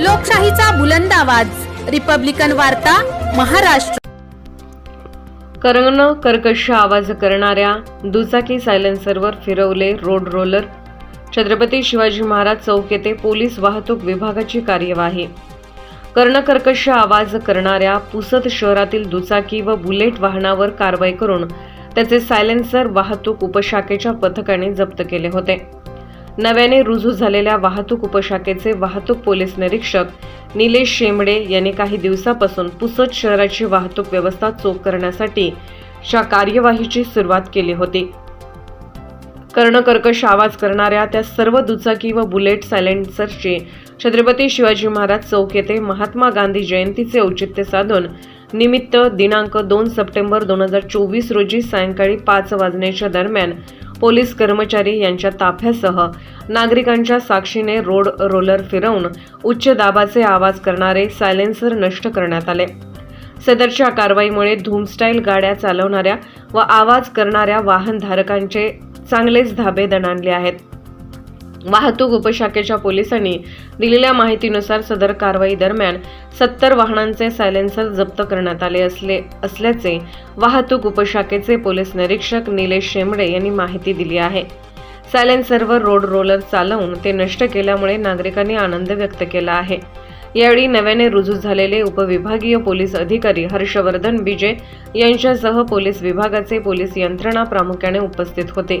लोकशाहीचा बुलंद आवाज. रिपब्लिकन वार्ता महाराष्ट्र. करंगण कर्कश आवाज करणाऱ्या दुचाकी सायलेन्सरवर फिरवले रोड रोलर. छत्रपती शिवाजी महाराज चौक येथे पोलीस वाहतूक विभागाची कार्यवाही. कर्णकर्कश आवाज करणाऱ्या पुसद शहरातील दुचाकी व बुलेट वाहनावर कारवाई करून त्याचे सायलेन्सर वाहतूक उपशाखेच्या पथकाने जप्त केले होते. नव्याने रुजू झालेल्या वाहतूक उपशाखेचे वाहतूक पोलीस निरीक्षक निलेश शेंबडे यांनी काही दिवसापासून पुसद शहराची वाहतूक व्यवस्था चोख करण्यासाठी च्या कार्यवाहीची सुरुवात केली होती. कर्णकर्कश आवाज करणाऱ्या त्या सर्व दुचाकी व बुलेट सायलेन्सरची छत्रपती शिवाजी महाराज चौक येथे महात्मा गांधी जयंतीचे औचित्य साधून निमित्त दिनांक दोन सप्टेंबर दोन हजार चोवीस रोजी सायंकाळी पाच वाजण्याच्या दरम्यान पोलीस कर्मचारी यांच्या ताफ्यासह नागरिकांच्या साक्षीने रोड रोलर फिरवून उच्च दाबाचे आवाज करणारे सायलेन्सर नष्ट करण्यात आले. सदरच्या कारवाईमुळे धूमस्टाईल गाड्या चालवणाऱ्या व आवाज करणाऱ्या वाहनधारकांचे चांगलेच धाबे दणाणले आहेत. वाहतूक उपशाखेच्या पोलिसांनी दिलेल्या माहितीनुसार सदर कारवाई दरम्यान सत्तर वाहनांचे सायलेन्सर जप्त करण्यात आले असले असल्याचे वाहतूक उपशाखेचे पोलीस निरीक्षक निलेश शेंबडे यांनी माहिती दिली आहे. सायलेन्सरवर रोड रोलर चालवून ते नष्ट केल्यामुळे नागरिकांनी आनंद व्यक्त केला आहे. यावेळी नव्याने रुजू झालेले उपविभागीय पोलीस अधिकारी हर्षवर्धन विजय यांच्यासह पोलीस विभागाचे पोलीस यंत्रणा प्रामुख्याने उपस्थित होते.